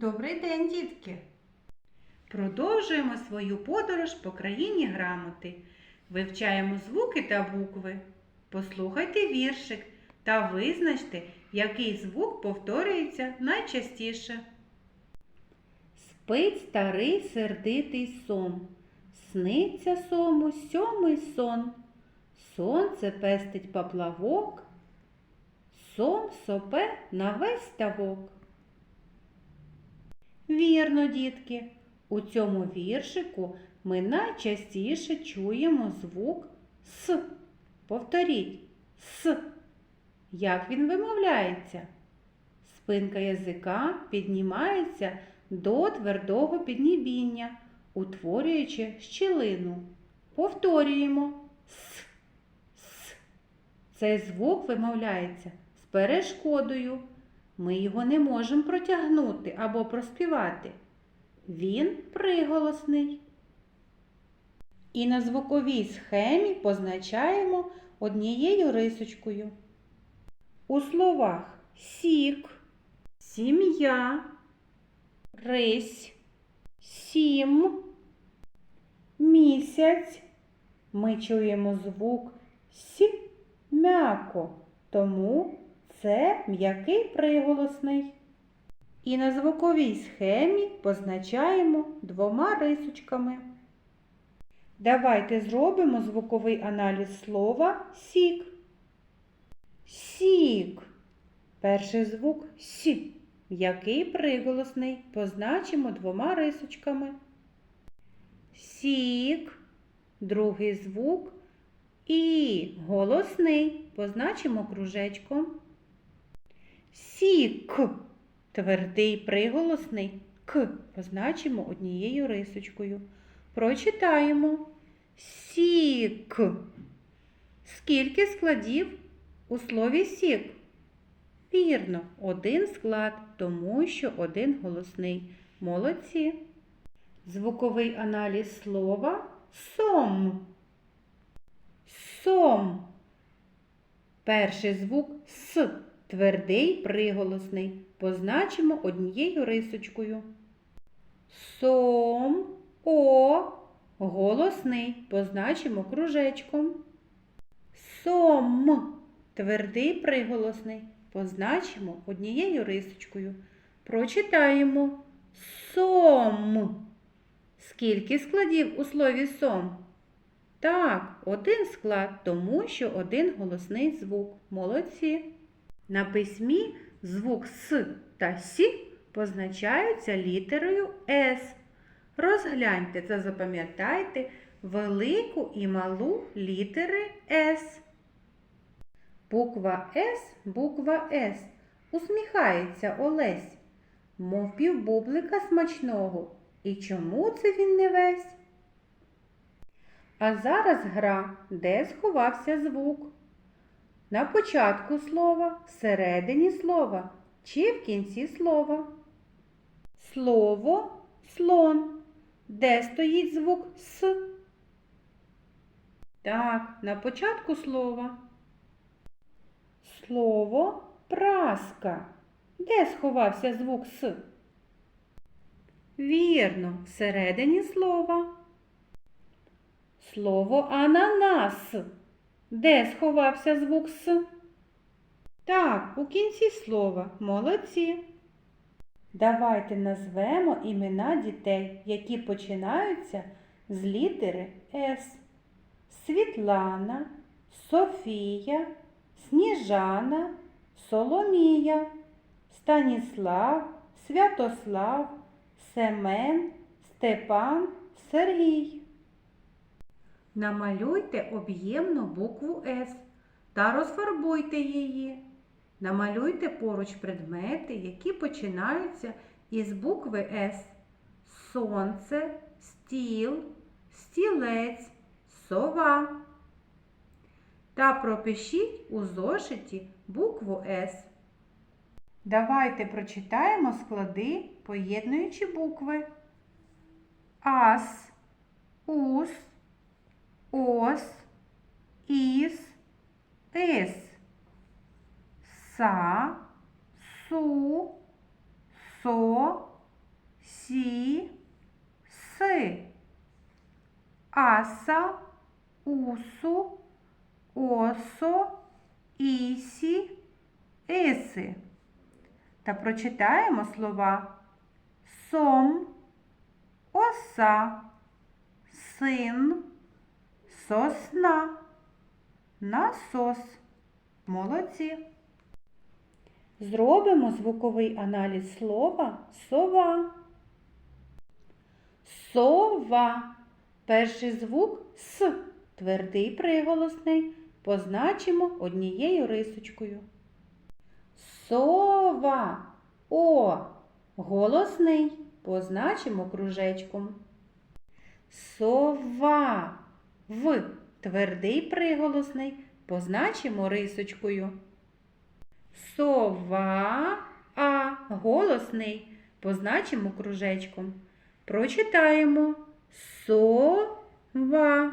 Добрий день, дітки! Продовжуємо свою подорож по країні грамоти. Вивчаємо звуки та букви. Послухайте віршик та визначте, який звук повторюється найчастіше. Спить старий сердитий сом. Сниться сому сьомий сон. Сонце пестить поплавок. Сом сопе на весь ставок. Вірно, дітки. У цьому віршику ми найчастіше чуємо звук С. Повторіть С. Як він вимовляється? Спинка язика піднімається до твердого піднібіння, утворюючи щілину. Повторюємо С. С. Цей звук вимовляється з перешкодою. Ми його не можемо протягнути або проспівати. Він приголосний. І на звуковій схемі позначаємо однією рисочкою. У словах сік, сім'я, рись, сім, місяць ми чуємо звук С м'яко, тому це м'який приголосний. І на звуковій схемі позначаємо двома рисочками. Давайте зробимо звуковий аналіз слова сік. Сік. Перший звук С. М'який приголосний позначимо двома рисочками. Сік. Другий звук І. Голосний позначимо кружечком. Сік. Твердий приголосний К позначимо однією рисочкою. Прочитаємо сік. Скільки складів у слові сік? Вірно, один склад, тому що один голосний. Молодці. Звуковий аналіз слова сом. Сом. Перший звук С. Твердий приголосний. Позначимо однією рисочкою. Сом, О, голосний. Позначимо кружечком. Сом. Твердий приголосний. Позначимо однією рисочкою. Прочитаємо сом. Скільки складів у слові сом? Так, один склад, тому що один голосний звук. Молодці. На письмі звук С та Сі позначаються літерою С. Розгляньте та запам'ятайте велику і малу літери С. Буква С, буква С. Усміхається Олесь, мов півбублика смачного. І чому це він не весь? А зараз гра, де сховався звук. На початку слова, всередині слова чи в кінці слова. Слово слон. Де стоїть звук С? Так, на початку слова. Слово праска. Де сховався звук С? Вірно, всередині слова. Слово ананас. Де сховався звук С? Так, у кінці слова. Молодці. Давайте назвемо імена дітей, які починаються з літери С. Світлана, Софія, Сніжана, Соломія, Станіслав, Святослав, Семен, Степан, Сергій. Намалюйте об'ємну букву С та розфарбуйте її. Намалюйте поруч предмети, які починаються із букви С. Сонце, стіл, стілець, сова. Та пропишіть у зошиті букву С. Давайте прочитаємо склади, поєднуючи букви. Ас, ус, Ос, іс, ис. Са, су, со, сі, си. Аса, усу, осо, ісі, иси. Та прочитаємо слова сом, оса, син сосна, насос. Молодці. Зробимо звуковий аналіз слова сова. Сова. Перший звук С. Твердий приголосний. Позначимо однією рисочкою. Сова. О. Голосний. Позначимо кружечком. Сова. В. Твердий приголосний. Позначимо рисочкою. Сова. А. Голосний. Позначимо кружечком. Прочитаємо. Сова.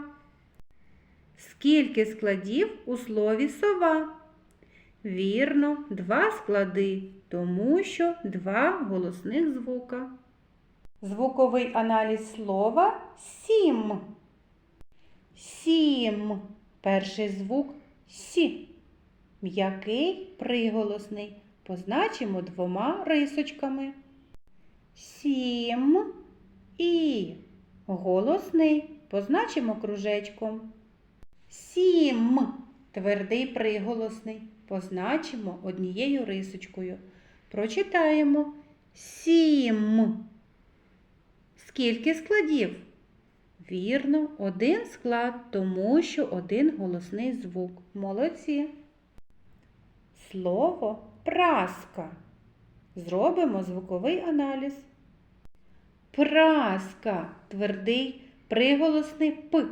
Скільки складів у слові сова? Вірно, два склади, тому що два голосних звука. Звуковий аналіз слова сім. Сім. Перший звук сі. М'який приголосний. Позначимо двома рисочками. Сім і голосний. Позначимо кружечком. Сім. Твердий приголосний. Позначимо однією рисочкою. Прочитаємо сім. Скільки складів? Вірно, один склад, тому що один голосний звук. Молодці. Слово праска. Зробимо звуковий аналіз. Праска. Твердий приголосний П.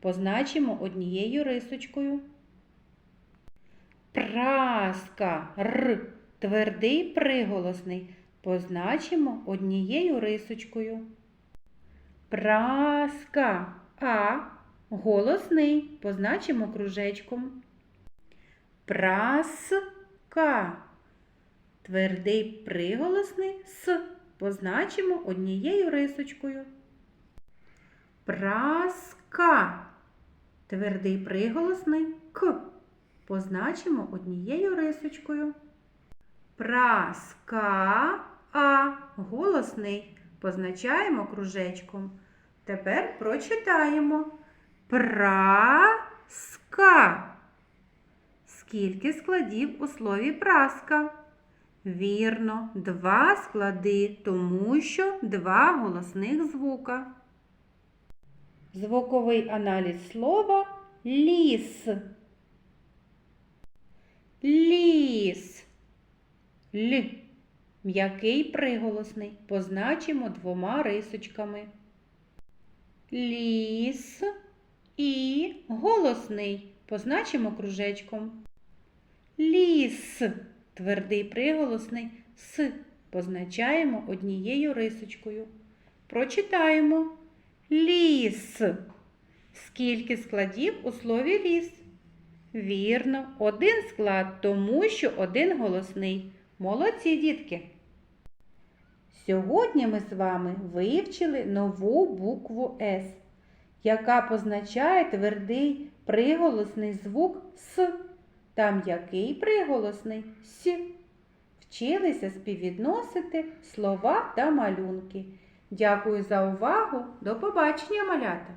Позначимо однією рисочкою. Праска. Р. Твердий приголосний. Позначимо однією рисочкою. Праска. А. Голосний. Позначимо кружечком. Праска. Твердий приголосний С. Позначимо однією рисочкою. Праска. Твердий приголосний К. Позначимо однією рисочкою. Праска. А. Голосний. Позначаємо кружечком. Тепер прочитаємо. Праска. Скільки складів у слові праска? Вірно, два склади, тому що два голосних звука. Звуковий аналіз слова ліс. Ліс. Л. М'який приголосний. Позначимо двома рисочками. Ліс і голосний. Позначимо кружечком. Ліс. Твердий приголосний С. Позначаємо однією рисочкою. Прочитаємо. Ліс. Скільки складів у слові ліс? Вірно, один склад, тому що один голосний. Молодці, дітки! Сьогодні ми з вами вивчили нову букву С, яка позначає твердий приголосний звук С. Там який приголосний С. Вчилися співвідносити слова та малюнки. Дякую за увагу. До побачення, малята!